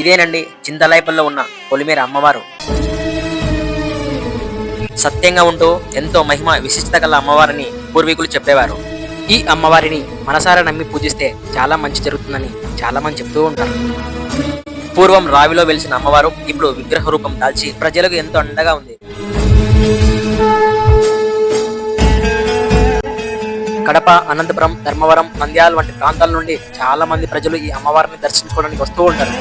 ఇదేనండి చింతలాయపల్లిలో ఉన్న పొలిమేర అమ్మవారు. సత్యంగా ఉంటూ ఎంతో మహిమ విశిష్టత గల అమ్మవారిని పూర్వీకులు చెప్పేవారు. ఈ అమ్మవారిని మనసారా నమ్మి పూజిస్తే చాలా మంచి జరుగుతుందని చాలా మంది చెప్తూ ఉంటారు. పూర్వం రావిలో వెలిసిన అమ్మవారు ఇప్పుడు విగ్రహ రూపం దాల్చి ప్రజలకు ఎంతో అండగా ఉంది. కడప అనంతపురం ధర్మవరం నంద్యాల వంటి ప్రాంతాల నుండి చాలా మంది ప్రజలు ఈ అమ్మవారిని దర్శించుకోవడానికి వస్తూ ఉంటారు.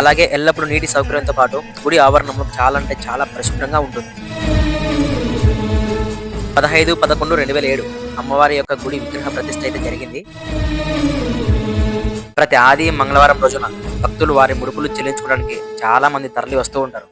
అలాగే ఎల్లప్పుడూ నీటి సౌకర్యంతో పాటు గుడి ఆవరణంలో చాలా అంటే చాలా ప్రశుభ్రంగా ఉంటుంది. పదహైదు పదకొండు రెండు వేల ఏడు అమ్మవారి యొక్క గుడి విగ్రహ ప్రతిష్ట అయితే జరిగింది. ప్రతి ఆది మంగళవారం రోజున భక్తులు వారి ముడుపులు చెల్లించుకోవడానికి చాలా మంది తరలి వస్తూ ఉంటారు.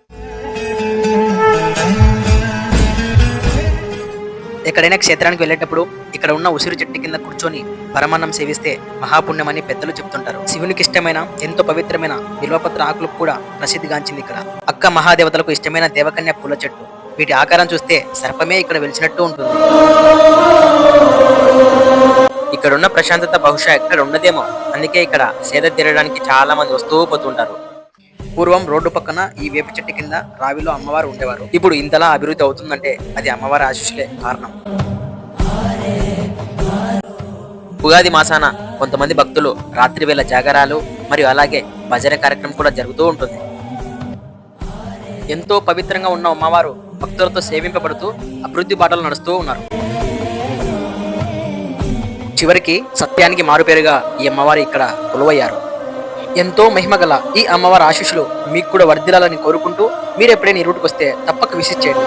ఎవరైనా క్షేత్రానికి వెళ్ళేటప్పుడు ఇక్కడ ఉన్న ఉసిరి చెట్టు కింద కూర్చొని పరమాన్నం సేవిస్తే మహాపుణ్యమని పెద్దలు చెప్తుంటారు. శివునికి ఇష్టమైన ఎంతో పవిత్రమైన బిల్వపత్ర ఆకులు కూడా ప్రసిద్ధిగాంచింది ఇక్కడ. అక్క మహాదేవతలకు ఇష్టమైన దేవకన్య పూల చెట్టు. వీటి ఆకారం చూస్తే సర్పమే ఇక్కడ వెలిచినట్టు ఉంటుంది. ఇక్కడున్న ప్రశాంతత బహుశా ఎక్కడ ఉండదేమో. అందుకే ఇక్కడ సేద తీరడానికి చాలా మంది వస్తూ పోతుంటారు. పూర్వం రోడ్డు పక్కన ఈ వేప చెట్టు కింద రావిలో అమ్మవారు ఉండేవారు. ఇప్పుడు ఇంతలా అభివృద్ధి అవుతుందంటే అది అమ్మవారి ఆశీస్సులే కారణం. ఉగాది మాసాన కొంతమంది భక్తులు రాత్రి వేళ జాగరాలు మరియు అలాగే భజన కార్యక్రమం కూడా జరుగుతూ ఉంటుంది. ఎంతో పవిత్రంగా ఉన్న అమ్మవారు భక్తులతో సేవింపబడుతూ అభివృద్ధి బాటలు నడుస్తూ ఉన్నారు. చివరికి సత్యానికి మారుపేరుగా ఈ అమ్మవారు ఇక్కడ కొలువయ్యారు. ఎంతో మహిమగల ఈ అమ్మవారి ఆశీస్సులు మీకు కూడా వర్ధిల్లాలని కోరుకుంటూ మీరు ఎప్పుడైనా ఈ రూట్కి వస్తే తప్పక విసిట్ చేయండి.